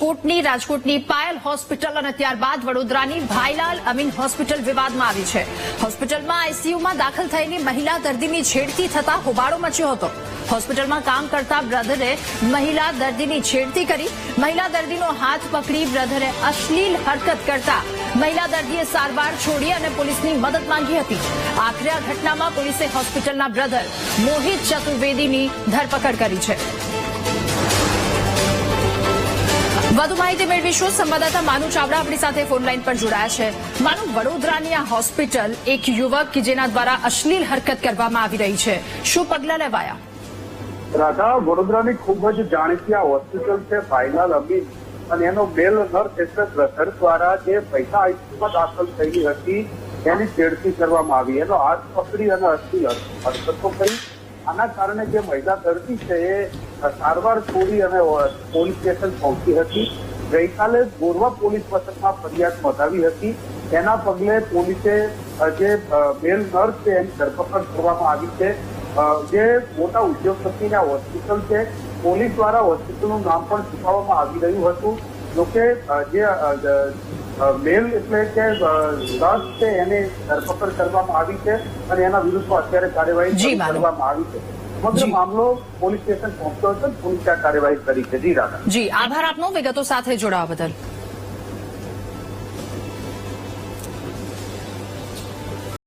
રાજકોટની રાજકોટની પાયલ હોસ્પિટલ અને ત્યારબાદ વડોદરાની ભાઈલાલ અમીન હોસ્પિટલ વિવાદમાં આવી છે. હોસ્પિટલમાં આઈસીયુમાં દાખલ થયેલી મહિલા દર્દીની છેડતી થતા હોબાળો મચ્યો હતો. હોસ્પિટલમાં કામ કરતા બ્રધરે મહિલા દર્દીની છેડતી કરી. મહિલા દર્દીનો હાથ પકડી બ્રધરે અશ્લીલ હરકત કરતા મહિલા દર્દીએ સારવાર છોડી અને પોલીસની મદદ માંગી હતી. આખરે આ ઘટનામાં પોલીસે હોસ્પિટલના બ્રધર મોહિત ચતુર્વેદીની ધરપકડ કરી છે. વધુ માહિતી મેળવીશું. સંવાદદાતા માનુ ચાવડા આપણી સાથે ફોનલાઈન પર જોડાયા છે. માનુ, વડોદરાની આ હોસ્પિટલ એક યુવક કે જેના દ્વારા અશ્લીલ હરકત કરવામાં આવી રહી છે. શું પગલાં લેવાયા? રાધા, વડોદરાની ખૂબ જ જાણીતી આ હોસ્પિટલ છે ફાઇનલ અમીન, અને એનો બેલ નર્સ એટલે બ્રધર દ્વારા જે પૈસા આઈસીયુમાં દાખલ થયેલી હતી, એની છેડતી કરવામાં આવી. એનો હાથ પકડી અને અશ્લીલ હરકતો કરી. આના કારણે જે મહિલા દર્દી છે, એ સારવાર છોડી અને પોલીસ સ્ટેશન પહોંચી હતી. ગઈકાલે ગોરવા પોલીસ મથકમાં ફરિયાદ નોંધાવી હતી. એના પગલે પોલીસે જે મેલ નર્સ છે એની ધરપકડ કરવામાં આવી છે. જે મોટા ઉદ્યોગપતિની હોસ્પિટલ છે. પોલીસ દ્વારા હોસ્પિટલનું નામ પણ છુપાવવામાં આવી રહ્યું હતું. જોકે જે મેલ એટલે કે નર્સ છે એને ધરપકડ કરવામાં આવી છે અને એના વિરુદ્ધમાં અત્યારે કાર્યવાહી. કરવામાં આવી છે. સમગ્ર મામલો પોલીસ સ્ટેશન પહોંચતો હતો પોલીસ કાર્યવાહી કરી છે. જી રાધા. જી આભાર આપનો. વિગતો સાથે જોડાવા બદલ.